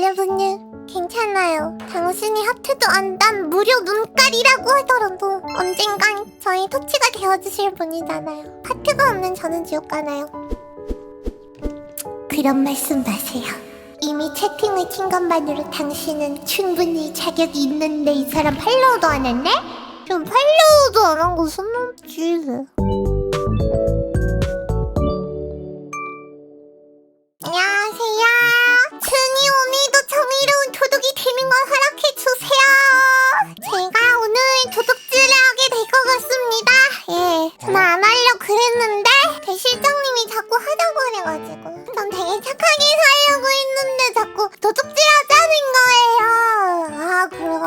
여러분들 괜찮아요. 당신이 하트도 안단 무료 눈깔이라고 하더라도 언젠간 저희 토치가 되어주실 분이잖아요. 하트가 없는 저는 지옥 가나요? 그런 말씀 마세요. 이미 채팅을 친 것만으로 당신은 충분히 자격이 있는데 이 사람 팔로우도 안 했네? 좀 팔로우도 안 한 거 손 넘지.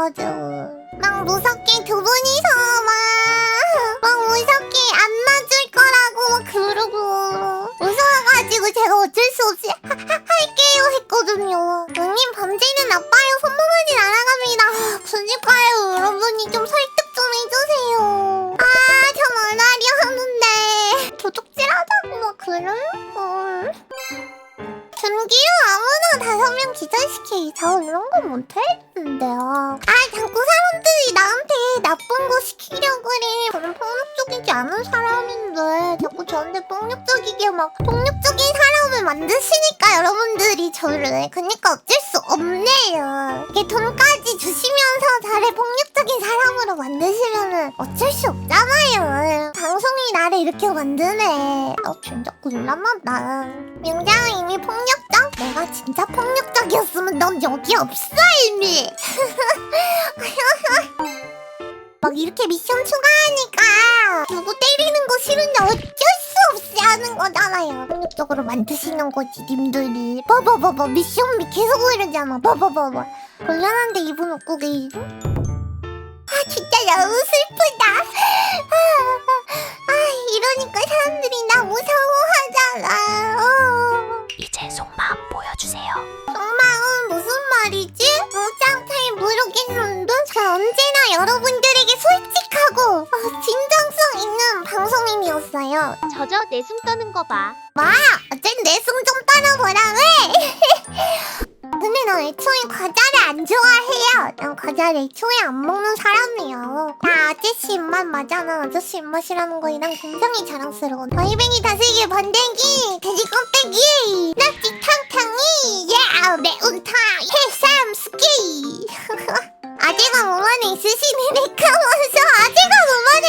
아 그래가지고 막 무섭게 두 분이서 막, 막 무섭게 안 놔줄 거라고 막 그러고 무서워가지고 제가 어쩔 수 없이 하, 하, 할게요 했거든요. 형님 범죄는 나빠요. 손모가지 날아갑니다. 그니까요. 여러분이 좀 설득 좀 해주세요. 아, 전안 하려 하는데 도둑질 하자고 막 그래? 어. 전기요 아무나 다섯 명 기절시키기 저 이런 거 못했는데요. 아 이게 막 폭력적인 사람을 만드시니까 여러분들이 저를 그니까 어쩔 수 없네요. 이게 돈까지 주시면서 저를 폭력적인 사람으로 만드시면은 어쩔 수 없잖아요. 방송이 나를 이렇게 만드네. 어 진짜 곤란하다. 명장은 이미 폭력적? 내가 진짜 폭력적이었으면 넌 여기 없어 이미. 막 이렇게 미션 추가하니까 누구 때리는 거 싫은데 어쩔 수 없이 하는 거잖아요. 폭력적으로 만드시는 거지 님들이. 봐봐봐봐 미션비 계속 이러잖아. 봐봐봐봐. 곤란한데 이분 웃고 계시 아 진짜 너무 슬프다. 아, 아, 이러니까 사람들이 나 무서워하잖아. 방송인이었어요. 저저 내숭 떠는 거 봐. 마! 어쨌든 내숭 좀 따라보라 왜? 근데 난 애초에 과자를 안 좋아해요. 난 과자를 애초에 안 먹는 사람이에요. 나 아저씨 입맛 맞아. 난 아저씨 입맛이라는 거에 난 굉장히 자랑스러워. 바이뱅이 다슬기 번데기 돼지 껍데기 낙지 탕탕이 예 매운탕 해삼 스키 아재가 몸 안에 있으시네 내카면서 아재가 몸 안에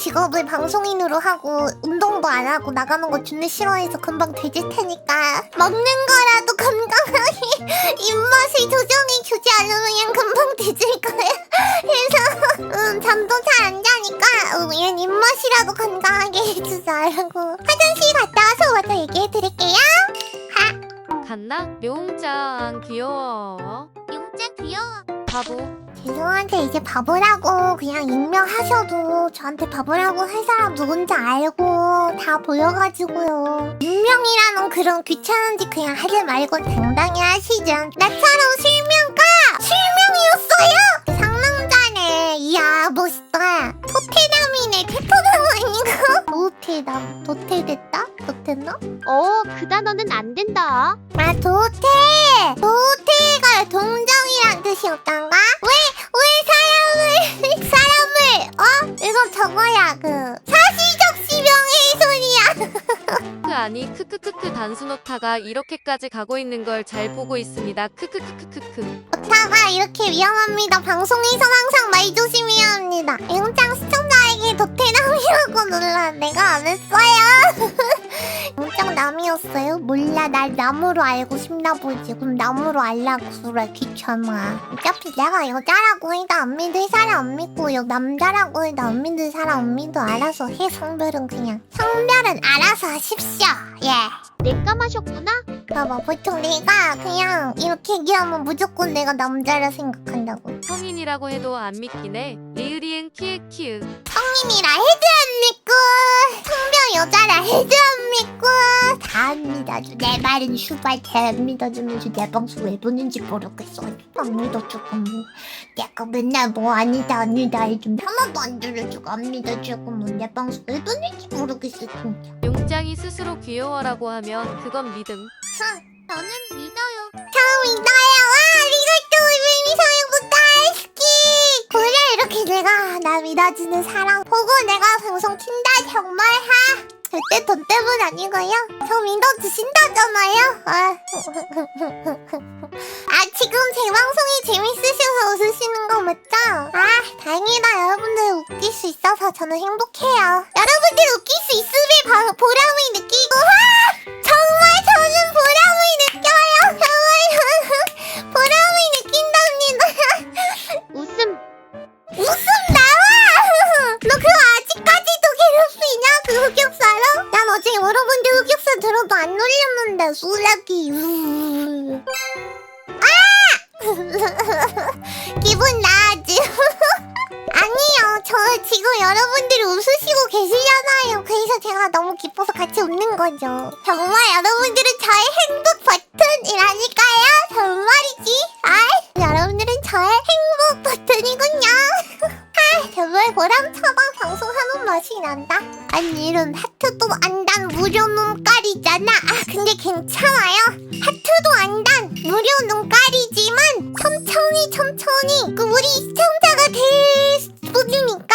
직업을 방송인으로 하고 운동도 안 하고 나가는 거 존나 싫어해서 금방 돼질 테니까 먹는 거라도 건강하게 입맛을 조정해 주지 않으면 그냥 금방 돼질 거예요 그래서 음, 잠도 잘 안 자니까 음, 얘는 입맛이라도 건강하게 해주자라고 화장실 갔다 와서 와서 얘기해 드릴게요 갔나? 묘웅짱 귀여워. 용짱 귀여워 바보. 죄송한데 이제 바보라고 그냥 익명하셔도 저한테 바보라고 할 사람 누군지 알고 다 보여가지고요. 익명이라는 그런 귀찮은 짓 그냥 하지 말고 당당히 하시죠. 나처럼 실 뜻이었단가? 왜 왜 사람을 사람을 어 이거 저거야 그 사시적 지명의 소리야 크 아니 크크크크 단순 오타가 이렇게까지 가고 있는 걸 잘 보고 있습니다. 크크크크크크. 오타가 이렇게 위험합니다 방송에서 항상 말 조심해야 합니다 영장 시청자에게 도태남이라고 놀라 내가 안 했어요 남이었어요? 몰라 날 남으로 알고 싶나 보지 그럼 남으로 알라고 그래 귀찮아 어차피 내가 여자라고 해도 안 믿을 사람 안 믿고요 남자라고 해도 안 믿을 사람 안 믿어 알아서 해 성별은 그냥 성별은 알아서 하십시오 예 내가 마셨구나? 봐봐 보통 내가 그냥 이렇게 얘기하면 무조건 내가 남자라 생각한다고 성인이라고 해도 안 해. 리으리은 키읔 키읔. 성인이라 해도 안 믿고 성별 여자라 해도 안 믿고 다 안 믿어줘 내 말은 슈바한테 안 믿어주면서 내 방송 왜 보는지 모르겠어. 안 믿어주고 뭐 내가 맨날 뭐 아니다 아니다 해주면 하나도 안 들려주고 안 믿어주고 뭐 내 방송 왜 보는지 모르겠어 진짜. 용장이 스스로 귀여워라고 하면 그건 믿음. 저는 믿어요. 저 믿어요 내가 나 믿어주는 사람 보고 내가 방송 킨다 정말 하. 절대 돈 때문 아니고요. 저 믿어주신다잖아요. 아. 아 지금 제 방송이 재밌으셔서 웃으시는 거 맞죠? 아 다행이다. 여러분들 웃길 수 있어서 저는 행복해요. 여러분들 웃길 수 있음에 바- 보람을 느끼고 안 놀렸는데 수락이. 아! 기분 나아지. 아니요. 저 지금 여러분들이 웃으시고 계시잖아요. 그래서 제가 너무 기뻐서 같이 웃는 거죠. 정말 여러분들은 저의 행복 버튼이라니까요. 정말이지. 아 여러분들은 저의 행복 버튼이군요 아 정말 보람차다 방송하는 맛이 난다? 아니 이런 하트도 안단 무료 눈깔이잖아. 아 근데 괜찮아요. 하트도 안단 무료 눈깔이지만 천천히 천천히 그 우리 시청자가 될 뿐이니까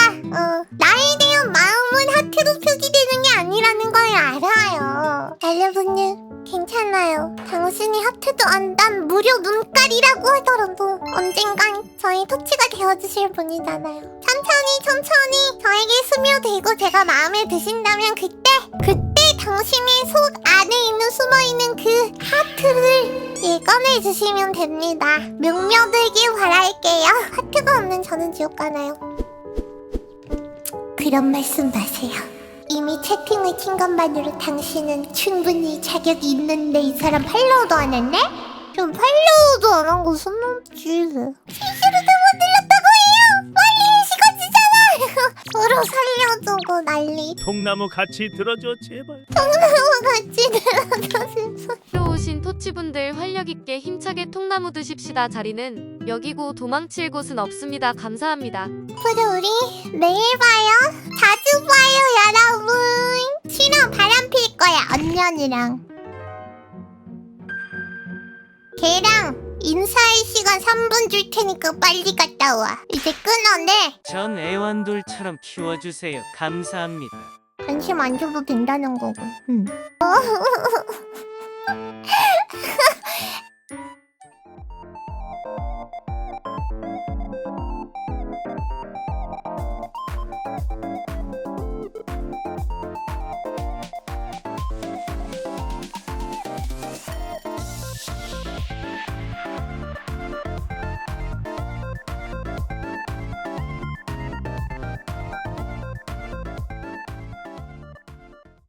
괜찮아요. 당신이 하트도 안단 무료 눈깔이라고 하더라도 언젠간 저희 토치가 되어주실 분이잖아요. 천천히 천천히 저에게 스며들고 제가 마음에 드신다면 그때 그때 당신의 속 안에 있는 숨어있는 그 하트를 예, 꺼내주시면 됩니다. 명며들길 바랄게요. 하트가 없는 저는 지옥 가나요? 그런 말씀 마세요 이미 채팅을 친 것만으로 당신은 충분히 자격이 있는데 이 사람 팔로우도 안 했네? 좀 팔로우도 안 한 거 손 넘지 실수로 잘못 들렸다고 해요 빨리 시간지잖아 서로 살려주고 난리 통나무 같이 들어줘 제발. 통나무 같이 들어줘서 새로 오신 토치분들 활력 있게 힘차게 통나무 드십시다. 자리는 여기고 도망칠 곳은 없습니다. 감사합니다. 앞으로 우리 매일 봐요 자주 봐요 여러분 싫어 바람 필 거야 언년이랑 걔랑 인사할 시간 3분 줄 테니까 빨리 갔다 와 이제 끊어내 전 애완돌처럼 키워주세요. 감사합니다. 관심 안 줘도 된다는 거고 응.